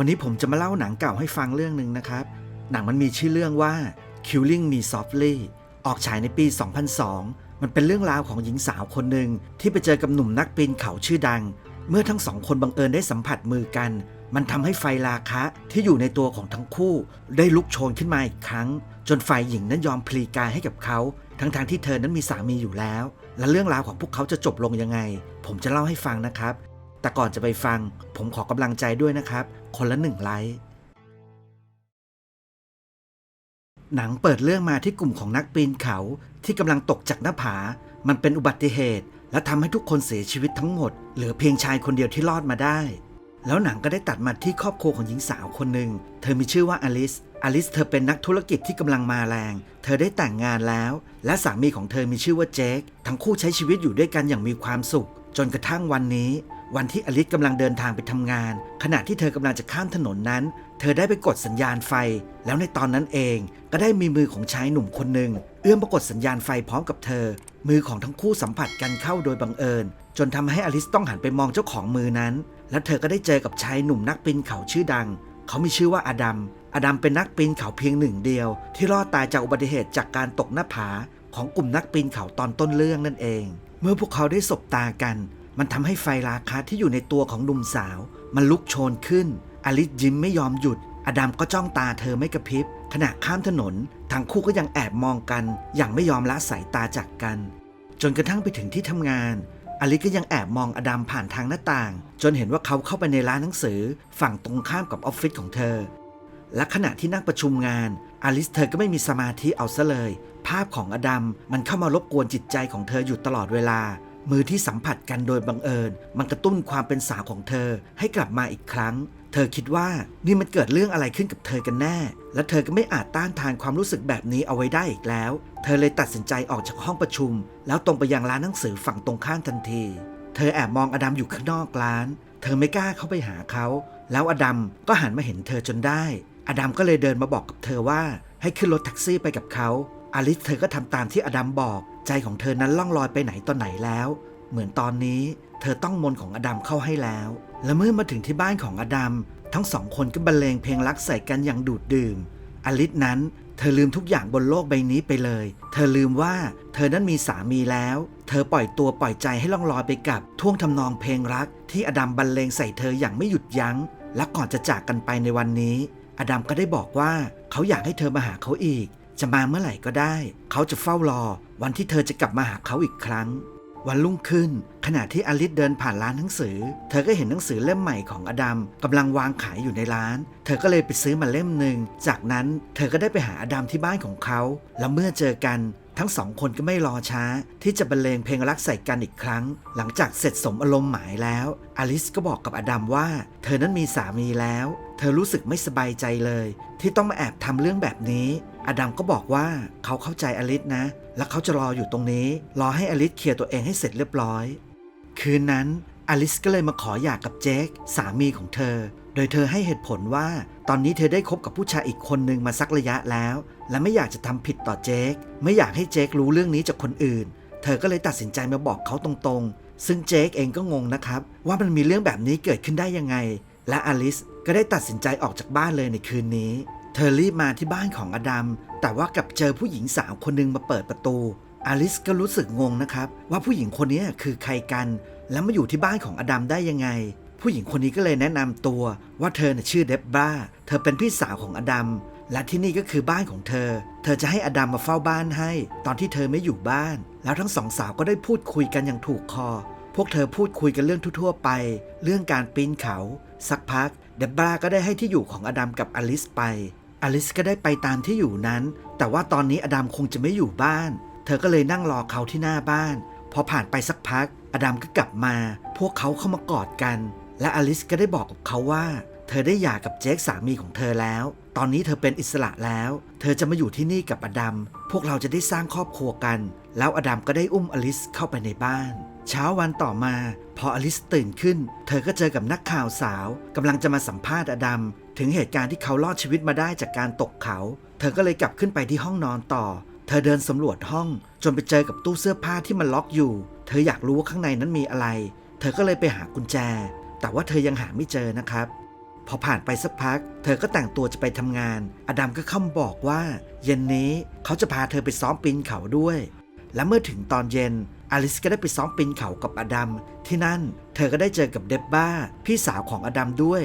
วันนี้ผมจะมาเล่าหนังเก่าให้ฟังเรื่องหนึ่งนะครับ หนังมันมีชื่อเรื่องว่า Killing Me Softly ออกฉายในปี 2002 มันเป็นเรื่องราวของหญิงสาวคนหนึ่งที่ไปเจอกับหนุ่มนักปีนเขาชื่อดัง เมื่อทั้งสองคนบังเอิญได้สัมผัสมือกัน มันทำให้ไฟราคะที่อยู่ในตัวของทั้งคู่ ได้ลุกโชนขึ้นมาอีกครั้ง จนฝ่ายหญิงนั้นยอมพลีกายให้กับเขา ทั้งๆทที่เธอนั้นมีสามีอยู่แล้ว และเรื่องราวของพวกเขาจะจบลงยังไง ผมจะเล่าให้ฟังนะครับ แต่ก่อนจะไปฟัง ผมขอกำลังใจด้วยนะครับ คนละหนึ่งไลค์หนังเปิดเรื่องมาที่กลุ่มของนักปีนเขาที่กำลังตกจากหน้าผา มันเป็นอุบัติเหตุ และทำให้ทุกคนเสียชีวิตทั้งหมด เหลือเพียงชายคนเดียวที่รอดมาได้ แล้วหนังก็ได้ตัดมาที่ครอบครัวของหญิงสาวคนหนึ่ง เธอมีชื่อว่าอลิส อลิสเธอเป็นนักธุรกิจที่กำลังมาแรง เธอได้แต่งงานแล้ว และสามีของเธอมีชื่อว่าเจค ทั้งคู่ใช้ชีวิตอยู่ด้วยกันอย่างมีความสุข จนกระทั่งวันนี้ วันที่อลิสกำลังเดินทางไปทำงาน ขณะที่เธอกำลังจะข้ามถนนนั้น เธอได้ไปกดสัญญาณไฟ แล้วในตอนนั้นเองก็ได้มีมือของชายหนุ่มคนหนึ่งเอื้อมปรากฏสัญญาณไฟพร้อมกับเธอ มือของทั้งคู่สัมผัสกันเข้าโดยบังเอิญ จนทำให้อลิสต้องหันไปมองเจ้าของมือนั้น และเธอก็ได้เจอกับชายหนุ่มนักปีนเขาชื่อดัง เขามีชื่อว่าอดัมอดัมเป็นนักปีนเขาเพียงหนึ่งเดียว ที่รอดตายจากอุบัติเหตุจากการตกหน้าผาของกลุ่มนักปีนเขาตอนต้นเรื่องนั่นเอง เมื่อพวกเขาได้สบตากัน มันทำให้ไฟราคะที่อยู่ในตัวของหนุ่มสาว มันลุกโชนขึ้น อลิสยิ้มไม่ยอมหยุด อดัมก็จ้องตาเธอไม่กระพริบ ขณะข้ามถนน ทั้งคู่ก็ยังแอบมองกัน อย่างไม่ยอมละสายตาจากกัน จนกระทั่งไปถึงที่ทำงาน อลิสก็ยังแอบมองอดัมผ่านทางหน้าต่าง จนเห็นว่าเขาเข้าไปในร้านหนังสือ ฝั่งตรงข้ามกับออฟฟิศของเธอ และขณะที่นั่งประชุมงาน อลิสเธอก็ไม่มีสมาธิเอาซะเลย ภาพของอดัมมันเข้ามารบกวนจิตใจของเธออยู่ตลอดเวลา มือที่สัมผัสกันโดยบังเอิญ มันกระตุ้นความเป็นสาวของเธอให้กลับมาอีกครั้ง เธอคิดว่านี่มันเกิดเรื่องอะไรขึ้นกับเธอกันแน่ และเธอก็ไม่อาจต้านทานความรู้สึกแบบนี้เอาไว้ได้อีกแล้ว เธอเลยตัดสินใจออกจากห้องประชุม แล้วตรงไปยังร้านหนังสือฝั่งตรงข้ามทันที เธอแอบมองอดัมอยู่ข้างนอกร้าน เธอไม่กล้าเข้าไปหาเขา แล้วอดัมก็หันมาเห็นเธอจนได้ อดัมก็เลยเดินมาบอกกับเธอว่าให้ขึ้นรถแท็กซี่ไปกับเขา อลิสเธอก็ทำตามที่อดัมบอก ใจของเธอนั้นล่องลอยไปไหนตอนไหนแล้ว เหมือนตอนนี้ เธอต้องมนของอดัมเข้าให้แล้ว และเมื่อมาถึงที่บ้านของอดัม ทั้งสองคนก็บรรเลงเพลงรักใส่กันอย่างดูดดื่ม อลิสนั้นเธอลืมทุกอย่างบนโลกใบนี้ไปเลย เธอลืมว่าเธอนั้นมีสามีแล้ว เธอปล่อยตัวปล่อยใจให้ล่องลอยไปกับท่วงทำนองเพลงรัก ที่อดัมบรรเลงใส่เธออย่างไม่หยุดยัง้ง และก่อนจะจากกันไปในวันนี้ อดัมก็ได้บอกว่าเขาอยากให้เธอมาหาเขาอีก จะมาเมื่อไหร่ก็ได้ เขาจะเฝ้ารอ วันที่เธอจะกลับมาหาเขาอีกครั้ง วันรุ่งขึ้น ขณะที่อลิสเดินผ่านร้านหนังสือ เธอก็เห็นหนังสือเล่มใหม่ของอดัมกำลังวางขายอยู่ในร้าน เธอก็เลยไปซื้อมาเล่มหนึ่งจากนั้นเธอก็ได้ไปหาอดัมที่บ้านของเขา และเมื่อเจอกัน ทั้งสองคนก็ไม่รอช้า ที่จะบรรเลงเพลงรักใส่กันอีกครั้ง หลังจากเสร็จสมอารมณ์หมายแล้ว อลิสก็บอกกับอดัมว่า เธอนั้นมีสามีแล้ว เธอรู้สึกไม่สบายใจเลย ที่ต้องมาแอบทำเรื่องแบบนี้ อดัมก็บอกว่าเขาเข้าใจอลิสนะ และเขาจะรออยู่ตรงนี้ รอให้อลิสเคลียร์ตัวเองให้เสร็จเรียบร้อย คืนนั้นอลิสก็เลยมาขอหย่ากับเจคสามีของเธอ ดยเธอให้เหตุผลว่า ตอนนี้เธอได้คบกับผู้ชายอีกคนหนึ่งมาสักระยะแล้ว และไม่อยากจะทำผิดต่อเจค ไม่อยากให้เจครู้เรื่องนี้จากคนอื่น เธอก็เลยตัดสินใจมาบอกเขาตรงๆ ซึ่งเจคเองก็งงนะครับ ว่ามันมีเรื่องแบบนี้เกิดขึ้นได้ยังไง และอลิสก็ได้ตัดสินใจออกจากบ้านเลยในคืนนี้ เธอรีบมาที่บ้านของอดัม แต่ว่ากลับเจอผู้หญิงสาวคนหนึงมาเปิดประตู อลิสก็รู้สึกงงนะครับ ว่าผู้หญิงคนนี้คือใครกัน แล้วมาอยู่ที่บ้านของอดัมได้ยังไง ผู้หญิงคนนี้ก็เลยแนะนำตัวว่าเธอน่ะชื่อเดบบ้า เธอเป็นพี่สาวของอดัม และที่นี่ก็คือบ้านของเธอ เธอจะให้อดัมมาเฝ้าบ้านให้ ตอนที่เธอไม่อยู่บ้าน แล้วทั้งสองสาวก็ได้พูดคุยกันอย่างถูกคอ พวกเธอพูดคุยกันเรื่องทั่วๆไป เรื่องการปีนเขา สักพัก เดบบ้าก็ได้ให้ที่อยู่ของอดัมกับอลิสไป อลิสก็ได้ไปตามที่อยู่นั้น แต่ว่าตอนนี้อดัมคงจะไม่อยู่บ้าน เธอก็เลยนั่งรอเขาที่หน้าบ้าน พอผ่านไปสักพัก อดัมก็กลับมา พวกเขาเข้ามากอดกัน และอลิสก็ได้บอกกับเขาว่า เธอได้หย่ากับเจคสามีของเธอแล้ว ตอนนี้เธอเป็นอิสระแล้ว เธอจะมาอยู่ที่นี่กับอดัม พวกเราจะได้สร้างครอบครัวกัน แล้วอดัมก็ได้อุ้มอลิสเข้าไปในบ้าน เช้าวันต่อมา พออลิสตื่นขึ้น เธอก็เจอกับนักข่าวสาวกำลังจะมาสัมภาษณ์อดัมถึงเหตุการณ์ที่เขารอดชีวิตมาได้จากการตกเขา เธอก็เลยกลับขึ้นไปที่ห้องนอนต่อ เธอเดินสำรวจห้อง จนไปเจอกับตู้เสื้อผ้าที่มันล็อกอยู่ เธออยากรู้ว่าข้างในนั้นมีอะไร เธอก็เลยไปหากุญแจ แต่ว่าเธอยังหาไม่เจอนะครับ พอผ่านไปสักพัก เธอก็แต่งตัวจะไปทำงาน อดัมก็เข้ามาบอกว่า เย็นนี้เขาจะพาเธอไปซ้อมปีนเขาด้วย และเมื่อถึงตอนเย็น อลิสก็ได้ไปซ้อมปีนเขากับอดัมที่นั่น เธอก็ได้เจอกับเดบบ้าพี่สาวของอดัมด้วย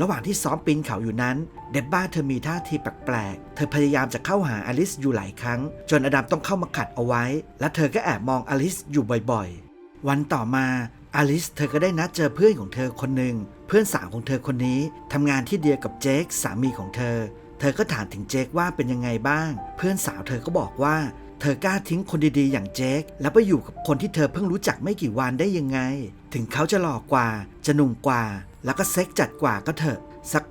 ระหว่างที่ซ้อมปีนเขาอยู่นั้น เดบบ้าเธอมีท่าทีแปลกๆ เธอพยายามจะเข้าหาอลิสอยู่หลายครั้ง จนอดัมต้องเข้ามาขัดเอาไว้ และเธอก็แอบมองอลิสอยู่บ่อยๆ วันต่อมา อลิสเธอก็ได้นัดเจอเพื่อนของเธอคนหนึ่ง เพื่อนสาวของเธอคนนี้ทำงานที่เดียวกับเจคสามีของเธอ เธอก็ถามถึงเจคว่าเป็นยังไงบ้าง เพื่อนสาวเธอก็บอกว่า เธอกล้าทิ้งคนดีๆ อย่างเจคแล้วไปอยู่กับคนที่เธอเพิ่งรู้จักไม่กี่วันได้ยังไง ถึงเขาจะหล่อกว่า จะหนุ่มกว่า แล้วก็เซ็กจัดกว่าก็เถอะ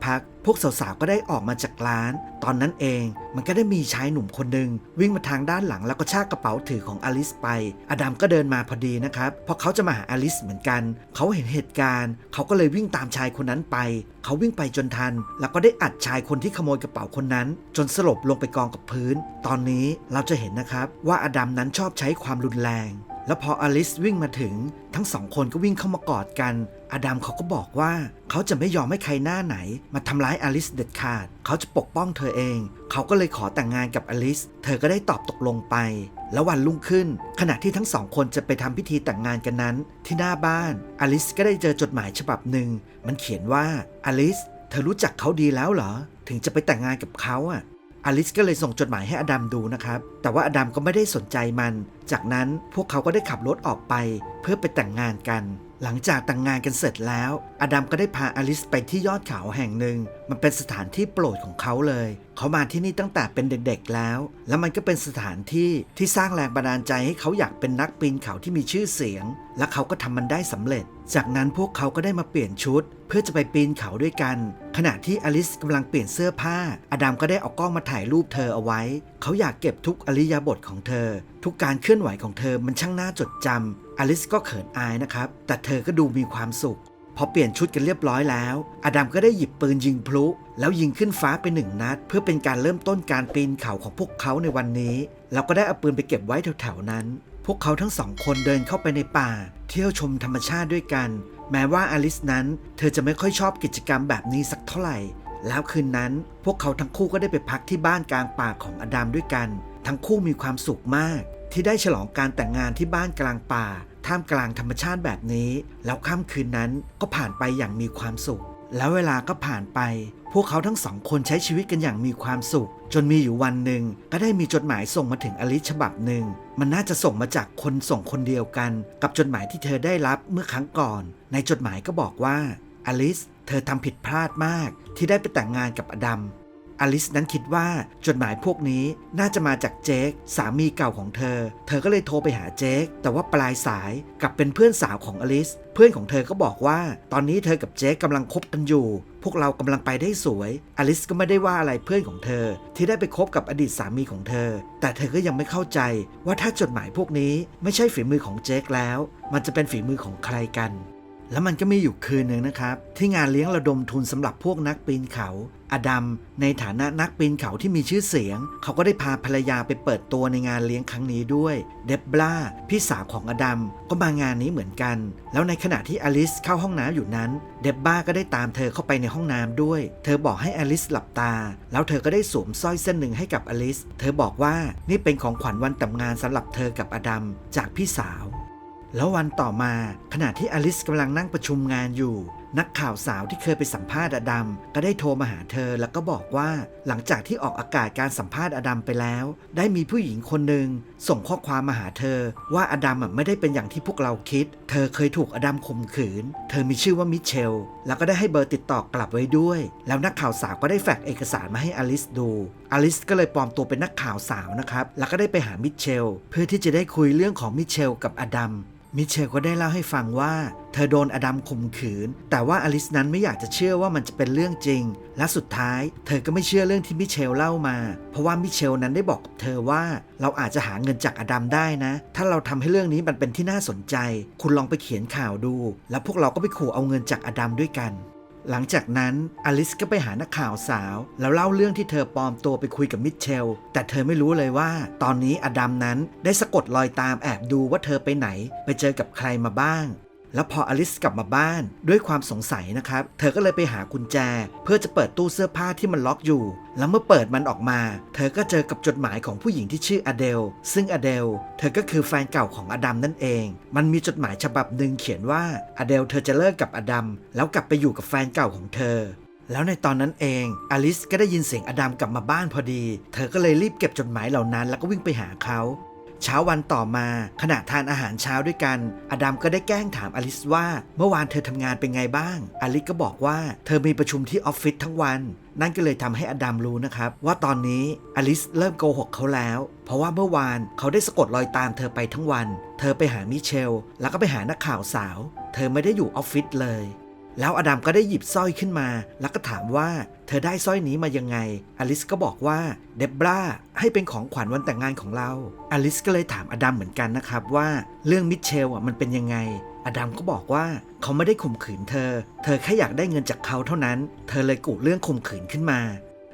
พัก พวกสาวๆก็ได้ออกมาจากร้าน ตอนนั้นเองมันก็ได้มีชายหนุ่มคนหนึ่งวิ่งมาทางด้านหลังแล้วก็ชากกระเป๋าถือของอลิสไป อดัมก็เดินมาพอดีนะครับเพราะเขาจะมาหาอลิสเหมือนกัน เขาเห็นเหตุการณ์ เขาก็เลยวิ่งตามชายคนนั้นไป เขาวิ่งไปจนทัน แล้วก็ได้อัดชายคนที่ขโมยกระเป๋าคนนั้น จนสลบลงไปกองกับพื้น ตอนนี้เราจะเห็นนะครับว่าอดัมนั้นชอบใช้ความรุนแรง แล้วพออลิสวิ่งมาถึง ทั้งสองคนก็วิ่งเข้ามากอดกัน อดัมเขาก็บอกว่า เขาจะไม่ยอมให้ใครหน้าไหน มาทำร้ายอลิสเด็ดขาด เขาจะปกป้องเธอเอง เขาก็เลยขอแต่งงานกับอลิส เธอก็ได้ตอบตกลงไป แล้ววันรุ่งขึ้น ขณะที่ทั้งสองคนจะไปทำพิธีแต่งงานกันนั้น ที่หน้าบ้าน อลิสก็ได้เจอจดหมายฉบับหนึ่ง มันเขียนว่าอลิส เธอรู้จักเขาดีแล้วเหรอ ถึงจะไปแต่งงานกับเขาอะ อลิสก็เลยส่งจดหมายให้อดัมดูนะครับ แต่ว่าอดัมก็ไม่ได้สนใจมัน จากนั้นพวกเขาก็ได้ขับรถออกไป เพื่อไปแต่งงานกัน หลังจากแต่งงานกันเสร็จแล้ว อดัมก็ได้พาอลิสไปที่ยอดเขาแห่งหนึ่งมันเป็นสถานที่โปรดของเขาเลย เขามาที่นี่ตั้งแต่เป็นเด็กๆแล้ว แล้วมันก็เป็นสถานที่ที่สร้างแรงบันดาลใจให้เขาอยากเป็นนักปีนเขาที่มีชื่อเสียง และเขาก็ทำมันได้สำเร็จ จากนั้นพวกเขาก็ได้มาเปลี่ยนชุด เพื่อจะไปปีนเขาด้วยกัน ขณะที่อลิสกำลังเปลี่ยนเสื้อผ้า อดัมก็ได้เอากล้องมาถ่ายรูปเธอเอาไว้ เขาอยากเก็บทุกอริยาบทของเธอ ทุกการเคลื่อนไหวของเธอมันช่างน่าจดจำอลิสก็เขินอายนะครับ แต่เธอก็ดูมีความสุข พอเปลี่ยนชุดกันเรียบร้อยแล้ว อดัมก็ได้หยิบปืนยิงพลุ แล้วยิงขึ้นฟ้าไปหนึ่งนัด เพื่อเป็นการเริ่มต้นการปีนเขาของพวกเขาในวันนี้ แล้วก็ได้เอาปืนไปเก็บไว้แถวๆนั้น พวกเขาทั้งสองคนเดินเข้าไปในป่า เที่ยวชมธรรมชาติด้วยกัน แม้ว่าอลิสนั้น เธอจะไม่ค่อยชอบกิจกรรมแบบนี้สักเท่าไหร่ แล้วคืนนั้น พวกเขาทั้งคู่ก็ได้ไปพักที่บ้านกลางป่าของอดัมด้วยกัน ทั้งคู่มีความสุขมาก ที่ได้ฉลองการแต่งงานที่บ้านกลางป่า ท่ามกลางธรรมชาติแบบนี้ แล้วค่ำคืนนั้นก็ผ่านไปอย่างมีความสุข แล้วเวลาก็ผ่านไป พวกเขาทั้งสองคนใช้ชีวิตกันอย่างมีความสุข จนมีอยู่วันหนึ่งก็ได้มีจดหมายส่งมาถึงอลิสฉบับหนึ่ง มันน่าจะส่งมาจากคนส่งคนเดียวกัน กับจดหมายที่เธอได้รับเมื่อครั้งก่อน ในจดหมายก็บอกว่าอลิสเธอทำผิดพลาดมากที่ได้ไปแต่งงานกับอดัม อลิสนั้นคิดว่าจดหมายพวกนี้น่าจะมาจากเจคสามีเก่าของเธอ เธอก็เลยโทรไปหาเจคแต่ว่าปลายสายกลับเป็นเพื่อนสาวของอลิส เพื่อนของเธอก็บอกว่า ตอนนี้เธอกับเจคกำลังคบกันอยู่ พวกเรากำลังไปได้สวย อลิสก็ไม่ได้ว่าอะไรเพื่อนของเธอ ที่ได้ไปคบกับอดีตสามีของเธอ แต่เธอก็ยังไม่เข้าใจว่าถ้าจดหมายพวกนี้ไม่ใช่ฝีมือของเจคแล้ว มันจะเป็นฝีมือของใครกัน แล้วมันก็มีอยู่คืนหนึ่งนะครับ ที่งานเลี้ยงระดมทุนสำหรับพวกนักปีนเขา อดัมในฐานะนักปีนเขาที่มีชื่อเสียง เขาก็ได้พาภรรยาไปเปิดตัวในงานเลี้ยงครั้งนี้ด้วย เดบล่าพี่สาวของอดัมก็มางานนี้เหมือนกัน แล้วในขณะที่อลิสเข้าห้องน้ำอยู่นั้น เดบบ้าก็ได้ตามเธอเข้าไปในห้องน้ำด้วย เธอบอกให้อลิสหลับตา แล้วเธอก็ได้สวมสร้อยเส้นหนึ่งให้กับอลิส เธอบอกว่านี่เป็นของขวัญวันแต่งงานสำหรับเธอกับอดัมจากพี่สาว แล้ววันต่อมาขณะที่อลิสกำลังนั่งประชุมงานอยู่ นักข่าวสาวที่เคยไปสัมภาษณ์อดัมก็ได้โทรมาหาเธอแล้วก็บอกว่า หลังจากที่ออกอากาศการสัมภาษณ์อดัมไปแล้ว ได้มีผู้หญิงคนหนึ่งส่งข้อความมาหาเธอ ว่าอดัมไม่ได้เป็นอย่างที่พวกเราคิด เธอเคยถูกอดัมข่มขืน เธอมีชื่อว่ามิเชล แล้วก็ได้ให้เบอร์ติดต่อกลับไว้ด้วย แล้วนักข่าวสาวก็ได้แฟกเอกสารมาให้อลิสดูอลิสก็เลยปลอมตัวเป็นนักข่าวสาวนะครับแล้วก็ได้ไปหามิเชลเพื่อที่จะได้คุยเรื่องของมิเชลกับอดัม มิเชลก็ได้เล่าให้ฟังว่า เธอโดนอดัมข่มขืน แต่ว่าอลิสนั้นไม่อยากจะเชื่อว่ามันจะเป็นเรื่องจริง และสุดท้าย เธอก็ไม่เชื่อเรื่องที่มิเชลเล่ามา เพราะว่ามิเชลนั้นได้บอกกับเธอว่า เราอาจจะหาเงินจากอดัมได้นะ ถ้าเราทำให้เรื่องนี้มันเป็นที่น่าสนใจ คุณลองไปเขียนข่าวดู แล้วพวกเราก็ไปขู่เอาเงินจากอดัมด้วยกัน หลังจากนั้นอลิสก็ไปหานักข่าวสาว แล้วเล่าเรื่องที่เธอปลอมตัวไปคุยกับมิเชล แต่เธอไม่รู้เลยว่า ตอนนี้อดัมนั้นได้สะกดรอยตามแอบดูว่าเธอไปไหน ไปเจอกับใครมาบ้าง แล้วพออลิสกลับมาบ้านด้วยความสงสัยนะครับ เธอก็เลยไปหากุญแจ เพื่อจะเปิดตู้เสื้อผ้าที่มันล็อกอยู่ แล้วเมื่อเปิดมันออกมา เธอก็เจอกับจดหมายของผู้หญิงที่ชื่ออเดล ซึ่งอเดล เธอก็คือแฟนเก่าของอดัมนั่นเอง มันมีจดหมายฉบับหนึ่งเขียนว่าอเดลเธอจะเลิกกับอดัมแล้วกลับไปอยู่กับแฟนเก่าของเธอแล้วในตอนนั้นเองอลิสก็ได้ยินเสียงอดัมกลับมาบ้านพอดี เธอก็เลยรีบเก็บจดหมายเหล่านั้น แล้วก็วิ่งไปหาเขา เช้าวันต่อมา ขณะทานอาหารเช้าด้วยกัน อดัมก็ได้แกล้งถามอลิสว่า เมื่อวานเธอทำงานเป็นไงบ้าง อลิสก็บอกว่าเธอมีประชุมที่ออฟฟิศทั้งวัน นั่นก็เลยทำให้อดัมรู้นะครับ ว่าตอนนี้อลิสเริ่มโกหกเขาแล้ว เพราะว่าเมื่อวานเขาได้สะกดรอยตามเธอไปทั้งวัน เธอไปหามิเชล แล้วก็ไปหานักข่าวสาว เธอไม่ได้อยู่ออฟฟิศเลย แล้วอดัมก็ได้หยิบสร้อยขึ้นมา แล้วก็ถามว่า เธอได้สร้อยนี้มายังไง อลิสก็บอกว่าเดบราให้เป็นของขวัญวันแต่งงานของเรา อลิสก็เลยถามอดัมเหมือนกันนะครับว่า เรื่องมิเชลอะมันเป็นยังไง อดัมก็บอกว่าเขาไม่ได้ข่มขืนเธอ เธอแค่อยากได้เงินจากเขาเท่านั้น เธอเลยกุเรื่องข่มขืนขึ้นมา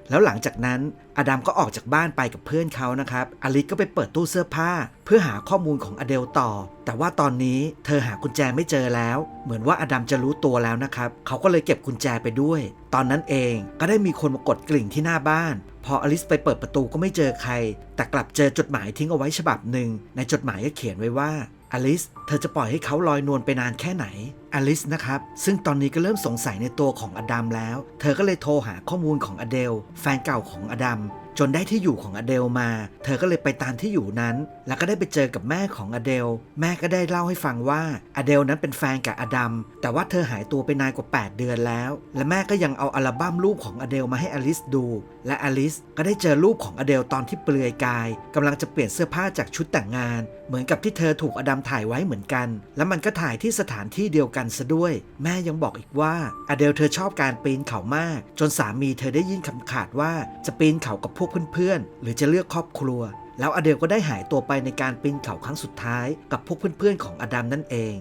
แล้วหลังจากนั้นอดัมก็ออกจากบ้านไปกับเพื่อนเขานะครับ อลิสก็ไปเปิดตู้เสื้อผ้า เพื่อหาข้อมูลของอเดลต่อ แต่ว่าตอนนี้เธอหากุญแจไม่เจอแล้ว เหมือนว่าอดัมจะรู้ตัวแล้วนะครับ เขาก็เลยเก็บกุญแจไปด้วย ตอนนั้นเองก็ได้มีคนมากดกลิ่งที่หน้าบ้าน พออลิสไปเปิดประตูก็ไม่เจอใคร แต่กลับเจอจดหมายทิ้งเอาไว้ฉบับหนึ่ง ในจดหมายก็เขียนไว้ว่า อลิสเธอจะปล่อยให้เขาลอยนวลไปนานแค่ไหน อลิสนะครับ ซึ่งตอนนี้ก็เริ่มสงสัยในตัวของอดัมแล้ว เธอก็เลยโทรหาข้อมูลของอเดล แฟนเก่าของอดัม จนได้ที่อยู่ของอเดลมา เธอก็เลยไปตามที่อยู่นั้น แล้วก็ได้ไปเจอกับแม่ของอเดล แม่ก็ได้เล่าให้ฟังว่าอเดลนั้นเป็นแฟนกับอดัม แต่ว่าเธอหายตัวไปนานกว่า 8 เดือนแล้ว และแม่ก็ยังเอาอัลบั้มรูปของอเดลมาให้อลิสดู และอลิสก็ได้เจอรูปของอเดลตอนที่เปลือยกายกำลังจะเปลี่ยนเสื้อผ้าจากชุดแต่งงาน เหมือนกับที่เธอถูกอดัมถ่ายไว้เหมือนกัน และมันก็ถ่ายที่สถานที่เดียวกันซะด้วย แม่ยังบอกอีกว่าอเดลเธอชอบการปีนเขามาก จนสามีเธอได้ยินคำขาดว่าจะปีนเขากับพวกเพื่อนๆ หรือจะเลือกครอบครัว แล้วอเดลก็ได้หายตัวไปในการปีนเขาครั้งสุดท้าย กับพวกเพื่อนๆของอดัมนั่นเอง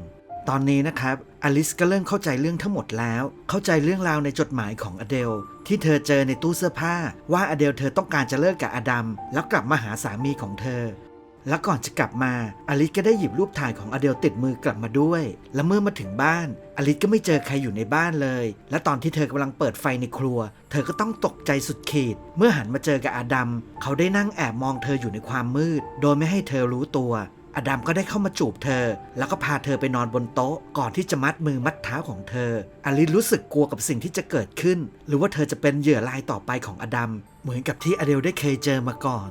ตอนนี้นะครับอลิสก็เริ่มเข้าใจเรื่องทั้งหมดแล้ว เข้าใจเรื่องราวในจดหมายของอเดล ที่เธอเจอในตู้เสื้อผ้า ว่าอเดลเธอต้องการจะเลิกกับอดัมแล้วกลับมาหาสามีของเธอ แล้วก่อนจะกลับมาอลิสก็ได้หยิบรูปถ่ายของอเดลติดมือกลับมาด้วย และเมื่อมาถึงบ้านอลิสก็ไม่เจอใครอยู่ในบ้านเลย และตอนที่เธอกำลังเปิดไฟในครัว เธอก็ต้องตกใจสุดขีด เมื่อหันมาเจอกับอาดัมเขาได้นั่งแอบมองเธออยู่ในความมืด โดยไม่ให้เธอรู้ตัวอดัมก็ได้เข้ามาจูบเธอ แล้วก็พาเธอไปนอนบนโต๊ะ ก่อนที่จะมัดมือมัดเท้าของเธอ อลิสรู้สึกกลัวกับสิ่งที่จะเกิดขึ้น หรือว่าเธอจะเป็นเหยื่อรายต่อไปของอดัม เหมือนกับที่อเดลได้เคยเจอมาก่อน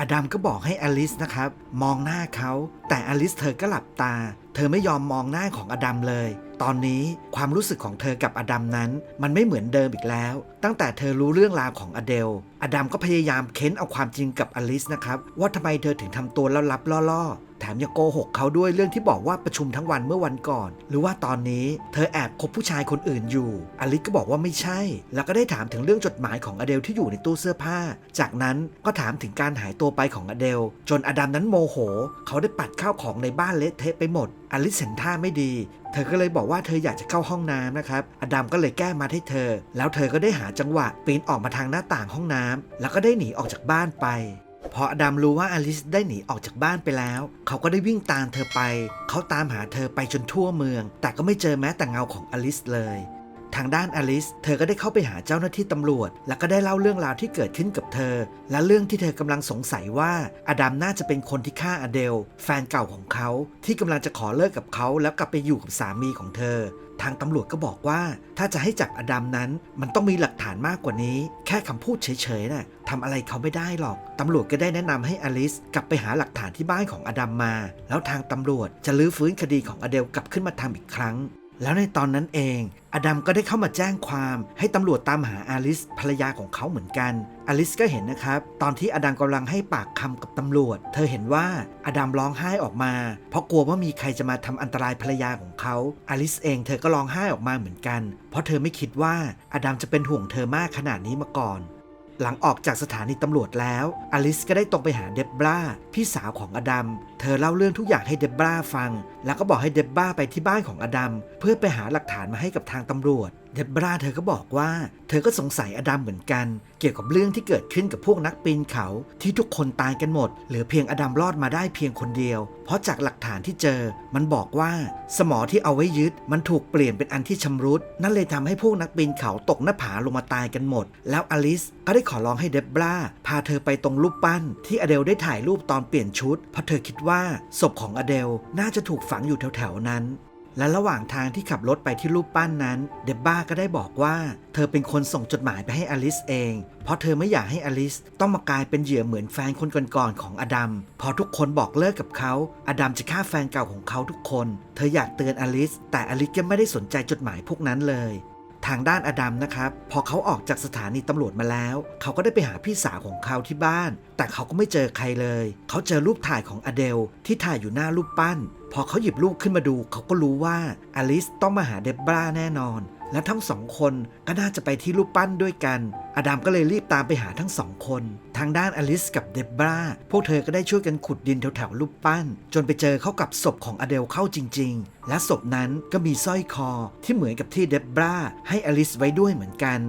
อดัมก็บอกให้อลิสนะครับ มองหน้าเขา แต่อลิสเธอก็หลับตา เธอไม่ยอมมองหน้าของอดัมเลย ตอนนี้ความรู้สึกของเธอกับอดัมนั้น มันไม่เหมือนเดิมอีกแล้ว ตั้งแต่เธอรู้เรื่องราวของอเดล อดัมก็พยายามเค้นเอาความจริงกับอลิสนะครับ ว่าทำไมเธอถึงทำตัวแล้วลับล่อๆ แถมยังโกหกเขาด้วยเรื่องที่บอกว่าประชุมทั้งวันเมื่อวันก่อน หรือว่าตอนนี้เธอแอบคบผู้ชายคนอื่นอยู่ อลิสก็บอกว่าไม่ใช่ แล้วก็ได้ถามถึงเรื่องจดหมายของอเดลที่อยู่ในตู้เสื้อผ้า จากนั้นก็ถามถึงการหายตัวไปของอเดล จนอดัมนั้นโมโห เขาได้ปัดข้าวของในบ้านเละเทะไปหมด อลิสเห็นท่าไม่ดี เธอก็เลยบอกว่าเธออยากจะเข้าห้องน้ำนะครับ อดัมก็เลยแก้มาให้เธอ แล้วเธอก็ได้หาจังหวะปีนออกมาทางหน้าต่างห้องน้ำแล้วก็ได้หนีออกจากบ้านไป พออดัมรู้ว่าอลิสได้หนีออกจากบ้านไปแล้ว เขาก็ได้วิ่งตามเธอไป เขาตามหาเธอไปจนทั่วเมือง แต่ก็ไม่เจอแม้แต่เงาของอลิสเลย ทางด้านอลิส เธอก็ได้เข้าไปหาเจ้าหน้าที่ตำรวจ แล้วก็ได้เล่าเรื่องราวที่เกิดขึ้นกับเธอ และเรื่องที่เธอกำลังสงสัยว่าอดัมน่าจะเป็นคนที่ฆ่าอเดล แฟนเก่าของเขา ที่กำลังจะขอเลิกกับเขาแล้วกลับไปอยู่กับสามีของเธอทางตำรวจก็บอกว่า ถ้าจะให้จับอดัมนั้น มันต้องมีหลักฐานมากกว่านี้ แค่คำพูดเฉยๆน่ะทำอะไรเขาไม่ได้หรอก ตำรวจก็ได้แนะนำให้อลิสกลับไปหาหลักฐานที่บ้านของอดัมมา แล้วทางตำรวจจะลื้อฟื้นคดีของอเดลกลับขึ้นมาทำอีกครั้ง แล้วในตอนนั้นเอง อดัมก็ได้เข้ามาแจ้งความให้ตำรวจตามหาอลิสภรรยาของเขาเหมือนกัน อลิสก็เห็นนะครับ ตอนที่อดัมกำลังให้ปากคำกับตำรวจ เธอเห็นว่าอดัมร้องไห้ออกมา เพราะกลัวว่ามีใครจะมาทำอันตรายภรรยาของเขา อลิสเองเธอก็ร้องไห้ออกมาเหมือนกัน เพราะเธอไม่คิดว่าอดัมจะเป็นห่วงเธอมากขนาดนี้มาก่อน หลังออกจากสถานีตำรวจแล้ว อลิสก็ได้ตรงไปหาเดบราพี่สาวของอดัม เธอเล่าเรื่องทุกอย่างให้เดบราฟัง แล้วก็บอกให้เดบราไปที่บ้านของอดัม เพื่อไปหาหลักฐานมาให้กับทางตำรวจ เดบราเธอก็บอกว่า เธอก็สงสัยอดัมเหมือนกัน เกี่ยวกับเรื่องที่เกิดขึ้นกับพวกนักปีนเขา ที่ทุกคนตายกันหมด เหลือเพียงอดัมรอดมาได้เพียงคนเดียว เพราะจากหลักฐานที่เจอ มันบอกว่าสมอที่เอาไว้ยึด มันถูกเปลี่ยนเป็นอันที่ชำรุด นั่นเลยทำให้พวกนักปีนเขาตกหน้าผาลงมาตายกันหมด แล้วอลิสก็ได้ขอร้องให้เดบราพาเธอไปตรงรูปปั้น ที่อเดลได้ถ่ายรูปตอนเปลี่ยนชุด เพราะเธอคิดว่าศพของอเดลน่าจะถูกฝังอยู่แถวๆนั้น และระหว่างทางที่ขับรถไปที่รูปปั้นนั้น เดบบ้าก็ได้บอกว่า เธอเป็นคนส่งจดหมายไปให้อลิสเอง เพราะเธอไม่อยากให้อลิสต้องมากลายเป็นเหยื่อเหมือนแฟนคนก่อนๆของอดัมพอทุกคนบอกเลิกกับเขาอดัมจะฆ่าแฟนเก่าของเขาทุกคน เธออยากเตือนอลิสแต่อลิสก็ไม่ได้สนใจจดหมายพวกนั้นเลย ทางด้านอดัมนะครับ พอเขาออกจากสถานีตำรวจมาแล้ว เขาก็ได้ไปหาพี่สาวของเขาที่บ้าน แต่เขาก็ไม่เจอใครเลย เขาเจอรูปถ่ายของอเดลที่ถ่ายอยู่หน้ารูปปั้น พอเขาหยิบรูปขึ้นมาดู เขาก็รู้ว่าอลิสต้องมาหาเดบราแน่นอน และทั้งสองคนก็น่าจะไปที่รูปปั้นด้วยกัน อดัมก็เลยรีบตามไปหาทั้งสองคน ทางด้านอลิสกับเดบราพวกเธอก็ได้ช่วยกันขุดดินแถวๆรูปปั้น จนไปเจอเข้ากับศพของอเดลเข้าจริง ๆ และศพนั้นก็มีสร้อยคอที่เหมือนกับที่เดบราให้อลิสไว้ด้วยเหมือนกัน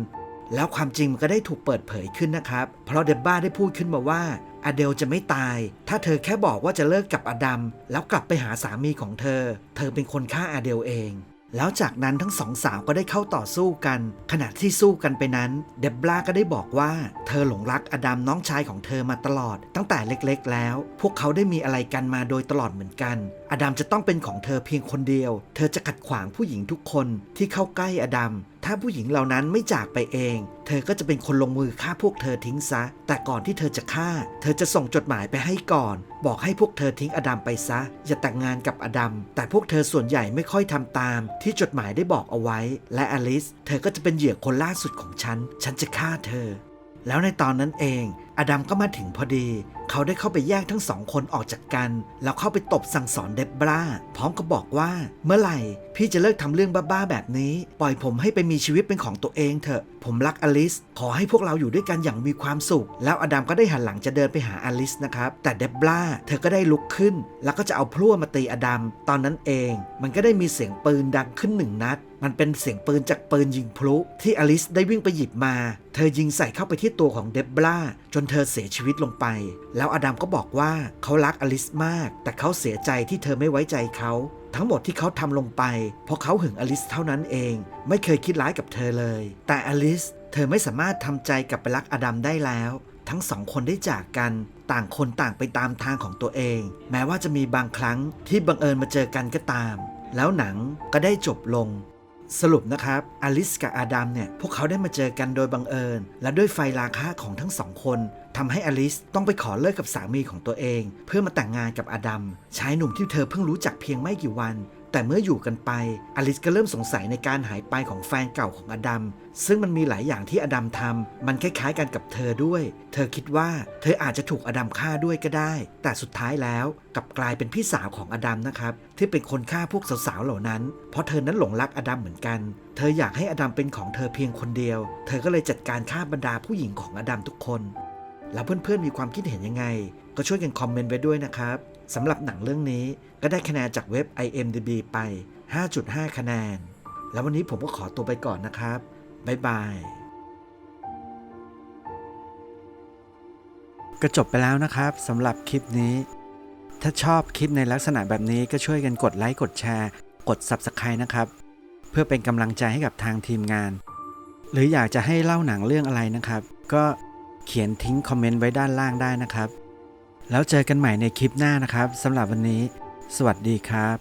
แล้วความจริงมันก็ได้ถูกเปิดเผยขึ้นนะครับ เพราะเดบบ้าได้พูดขึ้นมาว่าอเดลจะไม่ตาย ถ้าเธอแค่บอกว่าจะเลิกกับอดัมแล้วกลับไปหาสามีของเธอ เธอเป็นคนฆ่าอเดลเอง แล้วจากนั้นทั้งสองสาวก็ได้เข้าต่อสู้กัน ขณะที่สู้กันไปนั้น เดบราก็ได้บอกว่า เธอหลงรักอดัมน้องชายของเธอมาตลอด ตั้งแต่เล็กๆ แล้ว พวกเขาได้มีอะไรกันมาโดยตลอดเหมือนกัน อดัมจะต้องเป็นของเธอเพียงคนเดียว เธอจะขัดขวางผู้หญิงทุกคนที่เข้าใกล้อดัม ถ้าผู้หญิงเหล่านั้นไม่จากไปเอง เธอก็จะเป็นคนลงมือฆ่าพวกเธอทิ้งซะ แต่ก่อนที่เธอจะฆ่า เธอจะส่งจดหมายไปให้ก่อน บอกให้พวกเธอทิ้งอดัมไปซะ อย่าแต่งงานกับอดัม แต่พวกเธอส่วนใหญ่ไม่ค่อยทำตาม ที่จดหมายได้บอกเอาไว้ และอลิส เธอก็จะเป็นเหยื่อคนล่าสุดของฉัน ฉันจะฆ่าเธอ แล้วในตอนนั้นเอง อดัมก็มาถึงพอดี เขาได้เข้าไปแยกทั้งสองคนออกจากกัน แล้วเข้าไปตบสั่งสอนเดบราพร้อมกับบอกว่า เมื่อไหร่พี่จะเลิกทำเรื่องบ้าๆแบบนี้ ปล่อยผมให้ไปมีชีวิตเป็นของตัวเองเถอะ ผมรักอลิส ขอให้พวกเราอยู่ด้วยกันอย่างมีความสุข แล้วอดัมก็ได้หันหลังจะเดินไปหาอลิสนะครับ แต่เดบราเธอก็ได้ลุกขึ้น แล้วก็จะเอาพลั่วมาตีอดัม ตอนนั้นเอง มันก็ได้มีเสียงปืนดังขึ้นหนึ่งนัดมันเป็นเสียงปืนจากปืนยิงพลุที่อลิสได้วิ่งไปหยิบมา เธอยิงใส่เข้าไปที่ตัวของเดบราจนเธอเสียชีวิตลงไป แล้วอดัมก็บอกว่าเขารักอลิสมาก แต่เขาเสียใจที่เธอไม่ไว้ใจเขา ทั้งหมดที่เขาทำลงไป เพราะเขาหึงอลิสเท่านั้นเอง ไม่เคยคิดร้ายกับเธอเลย แต่อลิสเธอไม่สามารถทำใจกลับไปรักอดัมได้แล้ว ทั้งสองคนได้จากกัน ต่างคนต่างไปตามทางของตัวเอง แม้ว่าจะมีบางครั้งที่บังเอิญมาเจอกันก็ตาม แล้วหนังก็ได้จบลง สรุปนะครับอลิสกับอาดัมเนี่ยพวกเขาได้มาเจอกันโดยบังเอิญ และด้วยไฟราคะของทั้งสองคนทำให้อลิสต้องไปขอเลิกกับสามีของตัวเอง เพื่อมาแต่งงานกับอาดัมชายหนุ่มที่เธอเพิ่งรู้จักเพียงไม่กี่วัน แต่เมื่ออยู่กันไป อลิสก็เริ่มสงสัยในการหายไปของแฟนเก่าของอดัม ซึ่งมันมีหลายอย่างที่อดัมทำ มันคล้ายๆกันกับเธอด้วย เธอคิดว่าเธออาจจะถูกอดัมฆ่าด้วยก็ได้ แต่สุดท้ายแล้วกลับกลายเป็นพี่สาวของอดัมนะครับ ที่เป็นคนฆ่าพวกสาวๆเหล่านั้น เพราะเธอนั้นหลงรักอดัมเหมือนกัน เธออยากให้อดัมเป็นของเธอเพียงคนเดียว เธอก็เลยจัดการฆ่าบรรดาผู้หญิงของอดัมทุกคน แล้วเพื่อนๆมีความคิดเห็นยังไง ก็ช่วยกันคอมเมนต์ไว้ด้วยนะครับ สำหรับหนังเรื่องนี้ก็ได้คะแนนจากเว็บ IMDB ไป 5.5 คะแนน แล้ววันนี้ผมก็ขอตัวไปก่อนนะครับ บ๊ายบายก็จบไปแล้วนะครับสำหรับคลิปนี้ ถ้าชอบคลิปในลักษณะแบบนี้ก็ช่วยกันกดไลค์กดแชร์ กด Subscribe นะครับ เพื่อเป็นกำลังใจให้กับทางทีมงาน หรืออยากจะให้เล่าหนังเรื่องอะไรนะครับ ก็เขียนทิ้งคอมเมนต์ไว้ด้านล่างได้นะครับ แล้วเจอกันใหม่ในคลิปหน้านะครับสำหรับวันนี้ สวัสดีครับ